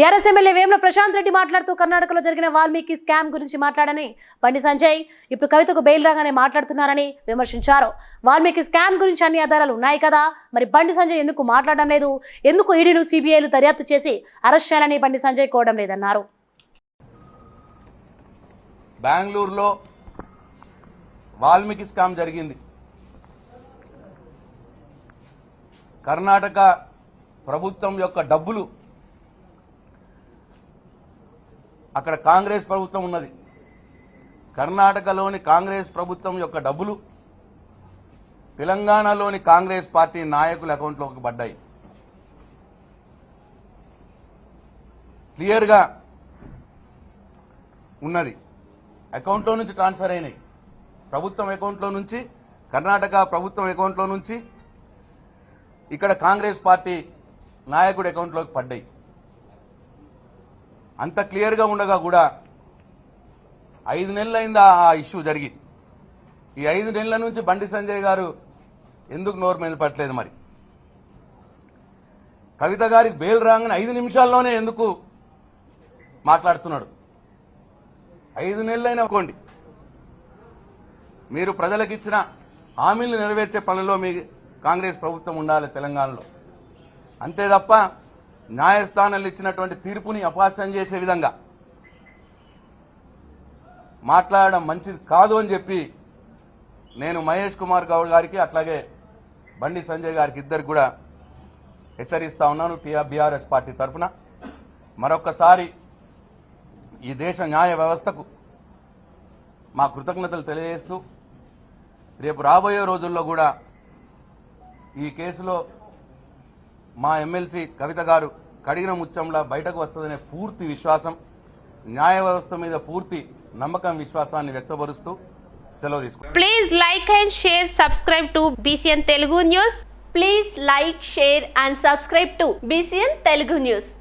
BRS MLA Vemula Prashanth Reddy మాట్లాడుతూ కర్ణాటకలో జరిగిన వాల్మీకి స్కామ్ గురించి మాట్లాడని బండి సంజయ్ ఇప్పుడు కవితకు బెయిల్ రాగానే మాట్లాడుతున్నారని విమర్శించారు. వాల్మీకి స్కామ్ గురించి అన్ని ఆధారాలు ఉన్నాయి కదా మరి బండి సంజయ్ ఎందుకు మాట్లాడడం లేదు? ఎందుకు ఈడీలు సిబిఐలు దర్యాప్తు చేసి అరెస్ట్ చేయాలని బండి సంజయ్ కోవడం లేదన్నారు. బెంగళూరులో వాల్మీకి స్కామ్ జరిగింది. కర్ణాటక ప్రభుత్వం యొక్క డబ్బులు అక్కడ కాంగ్రెస్ ప్రభుత్వం ఉన్నది. కర్ణాటకలోని కాంగ్రెస్ ప్రభుత్వం యొక్క డబ్బులు తెలంగాణలోని కాంగ్రెస్ పార్టీ నాయకుల అకౌంట్లోకి పడ్డాయి. క్లియర్గా ఉన్నది. అకౌంట్లో నుంచి ట్రాన్స్ఫర్ అయినాయి. ప్రభుత్వం అకౌంట్లో నుంచి కర్ణాటక ప్రభుత్వం అకౌంట్లో నుంచి ఇక్కడ కాంగ్రెస్ పార్టీ నాయకుడి అకౌంట్లోకి పడ్డాయి. అంత క్లియర్గా ఉండగా కూడా ఐదు నెలలైంది ఆ ఇష్యూ జరిగి. ఈ ఐదు నెలల నుంచి బండి సంజయ్ గారు ఎందుకు నోరు మీద పట్టలేదు మరి? కవిత గారికి బెయిల్ రాగానే ఐదు నిమిషాల్లోనే ఎందుకు మాట్లాడుతున్నాడు? ఐదు నెలలైనా అనుకోండి. మీరు ప్రజలకు ఇచ్చిన హామీలు నెరవేర్చే పనిలో మీ కాంగ్రెస్ ప్రభుత్వం ఉండాలి తెలంగాణలో. అంతే తప్ప న్యాయస్థానాలు ఇచ్చినటువంటి తీర్పుని అపహాస్యం చేసే విధంగా మాట్లాడడం మంచిది కాదు అని చెప్పి నేను మహేష్ కుమార్ గౌడ్ గారికి అట్లాగే బండి సంజయ్ గారికి ఇద్దరికి కూడా హెచ్చరిస్తా ఉన్నాను బీఆర్ఎస్ పార్టీ తరఫున. మరొకసారి ఈ దేశ న్యాయ వ్యవస్థకు మా కృతజ్ఞతలు తెలియజేస్తూ రేపు రాబోయే రోజుల్లో కూడా ఈ కేసులో మా ఎమ్మెల్సీ కవిత గారు కడిగిన ముచ్చంలా బయటకు వస్తుందనే పూర్తి విశ్వాసం న్యాయ వ్యవస్థ మీద పూర్తి నమ్మకం విశ్వాసాన్ని వ్యక్తపరుస్తూ సెలవు తీసుకుంటా please like and share subscribe to BCN Telugu news please like share and subscribe to BCN Telugu news